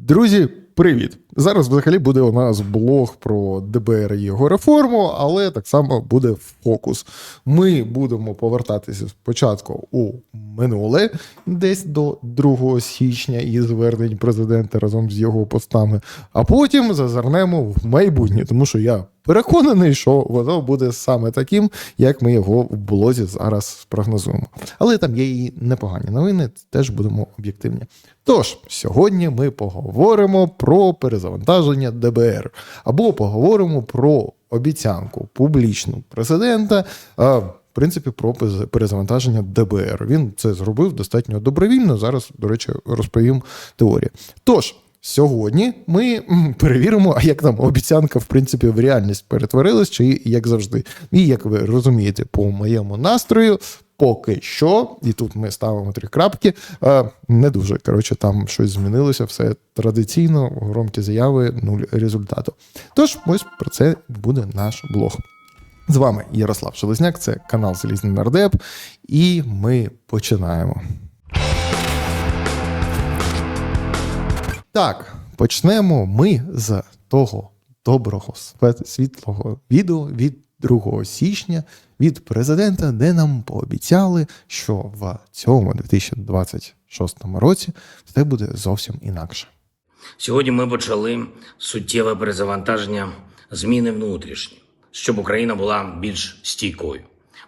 Друзі, привіт! Зараз взагалі буде у нас блог про ДБР і його реформу, але так само буде фокус. Ми будемо повертатися спочатку у минуле, десь до 2 січня і звернень президента разом з його постами, а потім зазирнемо в майбутнє, тому що я переконаний, що воно буде саме таким, як ми його в блозі зараз спрогнозуємо. Але там є і непогані новини, теж будемо об'єктивні. Тож, сьогодні ми поговоримо про перезавантаження ДБР або поговоримо про обіцянку публічну президента. В принципі, про перезавантаження ДБР. Він це зробив достатньо добровільно. Зараз, до речі, розповім теорію. Тож, сьогодні ми перевіримо, а як там обіцянка, в принципі, в реальність перетворилась, чи як завжди. І як ви розумієте, по моєму настрою, поки що, і тут ми ставимо три крапки. е, Не дуже коротше, там щось змінилося, все традиційно, громкі заяви, нуль результату. Тож, ось про це буде наш блог. З вами Ярослав Шелезняк, це канал Залізний Нардеп, і ми починаємо. Так, почнемо ми з того доброго світлого відео від 2 січня від президента, де нам пообіцяли, що в цьому 2026 році все буде зовсім інакше. Сьогодні ми почали суттєве перезавантаження зміни внутрішні, щоб Україна була більш стійкою.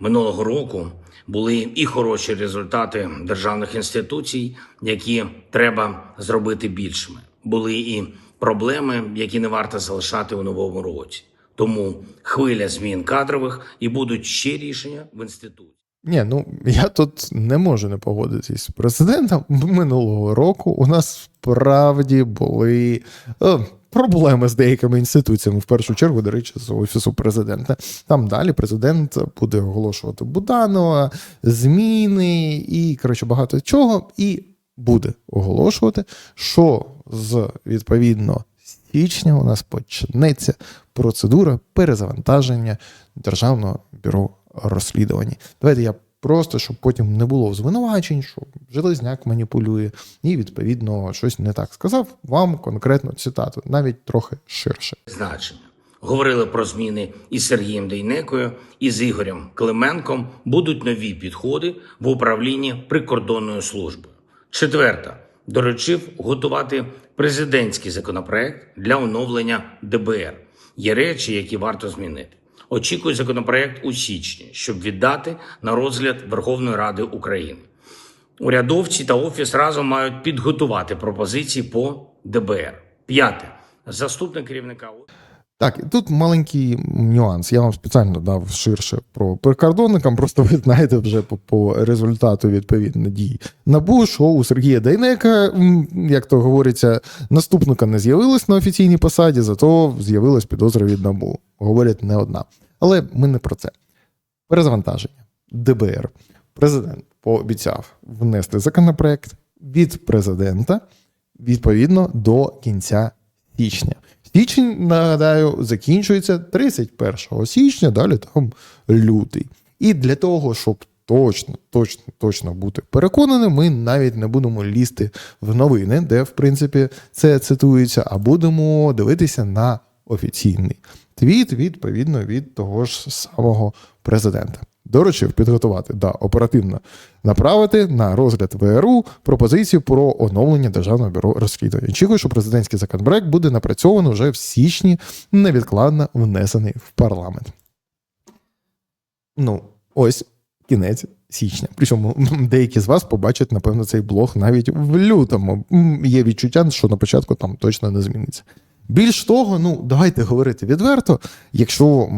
Минулого року були і хороші результати державних інституцій, які треба зробити більшими. Були і проблеми, які не варто залишати у новому році. Тому хвиля змін кадрових і будуть ще рішення в інституті. Ні, ну я тут не можу не погодитись з президентом. Минулого року у нас справді були е, проблеми з деякими інституціями, в першу чергу, до речі, з офісу президента. Там далі президент буде оголошувати Буданова, зміни і коротше багато чого, і буде оголошувати, що з відповідно січня у нас почнеться процедура перезавантаження Державного бюро розслідувань. Давайте я просто, щоб потім не було звинувачень, що Железняк маніпулює, і відповідно щось не так сказав. Вам конкретно цитату, навіть трохи ширше. значення. Говорили про зміни із Сергієм Дейнекою і з Ігорем Клименком. Будуть нові підходи в управлінні прикордонною службою. Четверта доручив готувати президентський законопроект для оновлення ДБР. Є речі, які варто змінити. Очікую законопроект у січні, щоб віддати на розгляд Верховної Ради України. Урядовці та офіс разом мають підготувати пропозиції по ДБР. П'яте. Заступник керівника Так, тут маленький нюанс. Я вам спеціально дав ширше про прикордонникам. Просто ви знаєте вже по, по результату відповідно дій НАБУ, що у Сергія Дейнека, як то говориться, наступника не з'явилось на офіційній посаді, зато з'явилась підозра від НАБУ. Говорять не одна. Але ми не про це. Перезавантаження. ДБР. Президент пообіцяв внести законопроект від президента відповідно до кінця січня. Січень, нагадаю, закінчується 31 січня, далі там лютий. І для того, щоб точно, точно, точно бути переконаним, ми навіть не будемо лізти в новини, де, в принципі, це цитується, а будемо дивитися на офіційний твіт, відповідно, від того ж самого президента. Доручив підготувати да, оперативно направити на розгляд ВРУ пропозицію про оновлення Державного бюро розслідувань. Очікую, що президентський законопроект буде напрацьовано вже в січні, невідкладно внесений в парламент. Ну, ось кінець січня. Причому деякі з вас побачать, напевно, цей блог навіть в лютому. Є відчуття, що на початку там точно не зміниться. Більш того, ну давайте говорити відверто. Якщо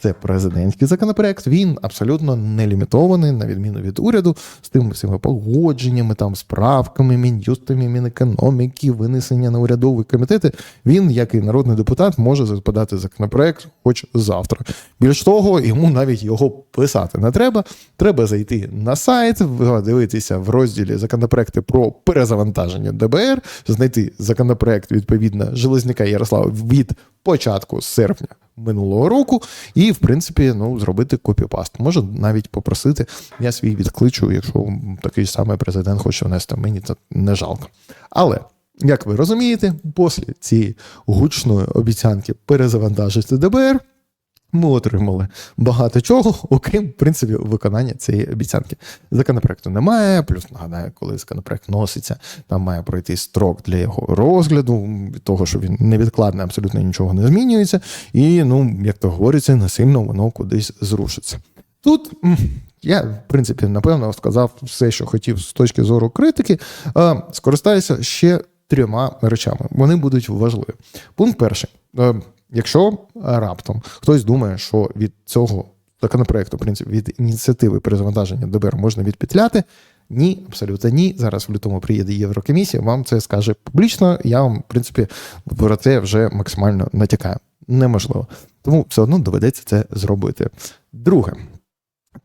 це президентський законопроект, він абсолютно не лімітований, на відміну від уряду, з тими всіми погодженнями, там справками, мін'юстами, мінекономіки, винесення на урядові комітети. Він, як і народний депутат, може подати законопроект хоч завтра. Більш того, йому навіть його писати не треба. Треба зайти на сайт, дивитися в розділі законопроекти про перезавантаження ДБР, знайти законопроект відповідно Железняка Ярослава від початку серпня минулого року, і, в принципі, ну, зробити копіпаст. Може навіть попросити, я свій відкличу, якщо такий самий президент хоче внести, мені це не жалко. Але Як ви розумієте, після цієї гучної обіцянки перезавантажити ДБР, ми отримали багато чого, окрім в принципі виконання цієї обіцянки. Законопроекту немає. Плюс нагадаю, коли законопроект носиться, там має пройти строк для його розгляду. Від того, що він невідкладний, абсолютно нічого не змінюється, і ну, як то говориться, насильно воно кудись зрушиться. Тут я, в принципі, напевно, сказав все, що хотів з точки зору критики. Е, Скористаюся ще трьома речами. Вони будуть важливі. Пункт перший. Е, Якщо раптом хтось думає, що від цього законопроекту, в принципі, від ініціативи перезавантаження ДБР можна відпетляти, ні, абсолютно ні. Зараз в лютому приїде Єврокомісія, вам це скаже публічно. Я вам, в принципі, про це вже максимально натякаю. Неможливо. Тому все одно доведеться це зробити. Друге,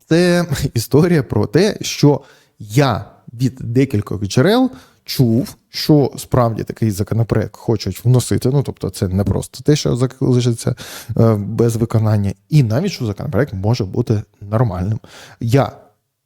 це історія про те, що я від декількох джерел чув, що справді такий законопроект хочуть вносити. Ну тобто, це не просто те, що залишиться е, без виконання, і навіть що законопроект може бути нормальним. Я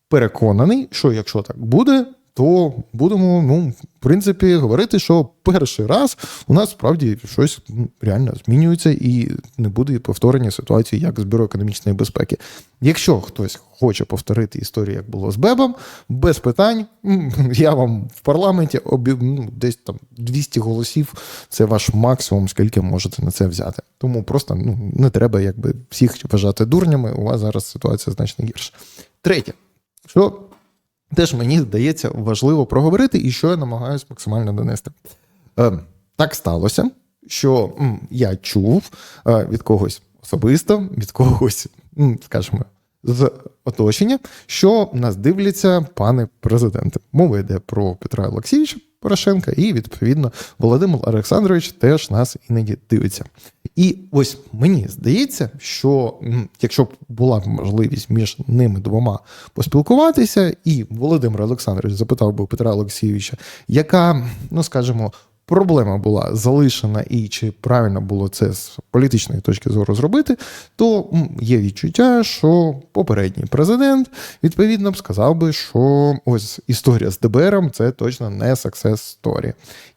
переконаний, що якщо так буде, то будемо, ну, в принципі, говорити, що перший раз у нас справді щось ну, реально змінюється і не буде повторення ситуації, як з бюро економічної безпеки. Якщо хтось хоче повторити історію, як було з Бебом, без питань, я вам в парламенті обі... ну, десь там 200 голосів це ваш максимум, скільки можете на це взяти. Тому просто ну, не треба якби всіх вважати дурнями. У вас зараз ситуація значно гірша. Третє, що теж мені здається важливо проговорити, і що я намагаюся максимально донести. Е, так сталося, що я чув е, від когось особисто, від когось, скажімо, з оточення, що нас дивляться пане президенти. Мова йде про Петра Олексійовича Порошенка, і відповідно Володимир Олександрович теж нас іноді дивиться. І ось мені здається, що якщо б була б можливість між ними двома поспілкуватися, і Володимир Олександрович запитав би Петра Олексійовича, яка, ну скажімо, проблема була залишена, і чи правильно було це з політичної точки зору зробити, то є відчуття, що попередній президент відповідно б сказав би, що ось історія з ДБРом це точно не success story.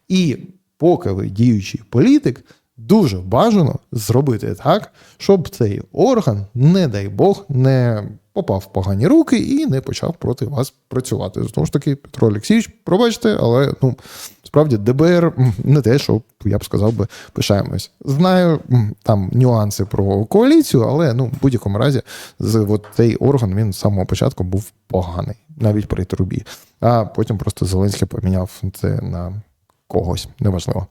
І поки ви діючий політик, дуже бажано зробити так, щоб цей орган, не дай Бог, не попав в погані руки і не почав проти вас працювати. Знову ж таки, Петро Олексійович, пробачте, але ну справді ДБР не те, що я б сказав би, пишаємось. Знаю там нюанси про коаліцію, але ну в будь-якому разі з от цей орган він з самого початку був поганий, навіть при трубі. А потім просто Зеленський поміняв це на когось, неважливо.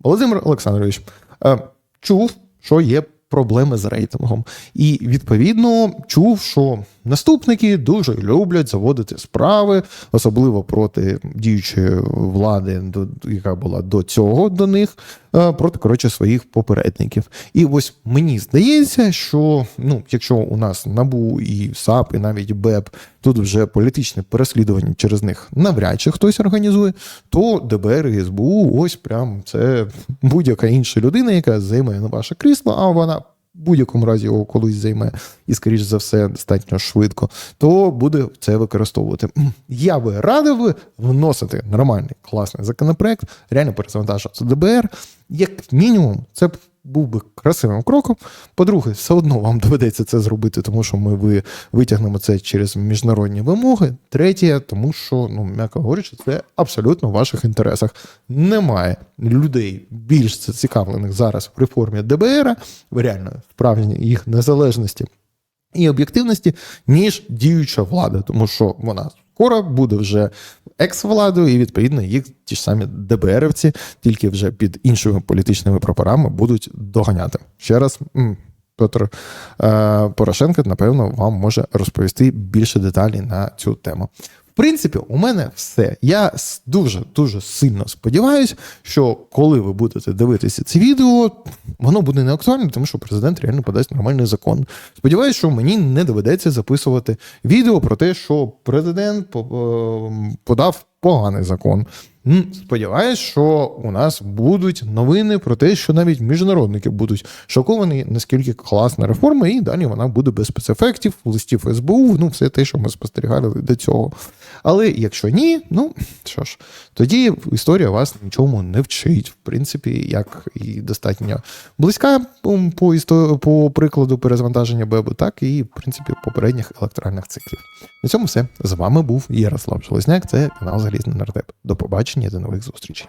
Володимир Олександрович е, чув, що є проблеми з рейтингом, і відповідно чув, що наступники дуже люблять заводити справи, особливо проти діючої влади, до- яка була до цього до них, е, проти коротше своїх попередників. І ось мені здається, що ну, якщо у нас набу і САП, і навіть БЕП тут вже політичне переслідування через них навряд чи хтось організує, то ДБР і СБУ ось прям це будь-яка інша людина, яка займе на ваше крісло, а вона будь-якому разі його колись займе і, скоріш за все, достатньо швидко, то буде це використовувати. Я би радив вносити нормальний класний законопроект, реально перезавантажувати ДБР. Як мінімум, це був би красивим кроком. По-друге, все одно вам доведеться це зробити, тому що ми ви, витягнемо це через міжнародні вимоги. Третє, тому що, ну, м'яко говорячи, це абсолютно в ваших інтересах. Немає людей більш зацікавлених зараз в реформі ДБР, реально справжній їх незалежності і об'єктивності, ніж діюча влада, тому що вона скоро буде вже екс-владою, і відповідно їх ті ж самі ДБРівці, тільки вже під іншими політичними прапорами будуть доганяти. Ще раз. Петр е, Порошенко, напевно, вам може розповісти більше деталей на цю тему. В принципі, у мене все. Я дуже дуже сильно сподіваюся, що коли ви будете дивитися це відео, воно буде не актуальне, тому що президент реально подасть нормальний закон. Сподіваюсь, що мені не доведеться записувати відео про те, що президент е, подав поганий закон. Сподіваюсь, що у нас будуть новини про те, що навіть міжнародники будуть шоковані, наскільки класна реформа, і далі вона буде без спецефектів, листів СБУ, ну все те, що ми спостерігали до цього. Але якщо ні, ну що ж, тоді історія вас нічому не вчить. В принципі, як і достатньо близька по, істо- по прикладу перезавантаження Бебу, так і в принципі попередніх електоральних циклів. На цьому все. З вами був Ярослав Железняк. Це канал Залізний Нардеп. До побачення, до нових зустрічей.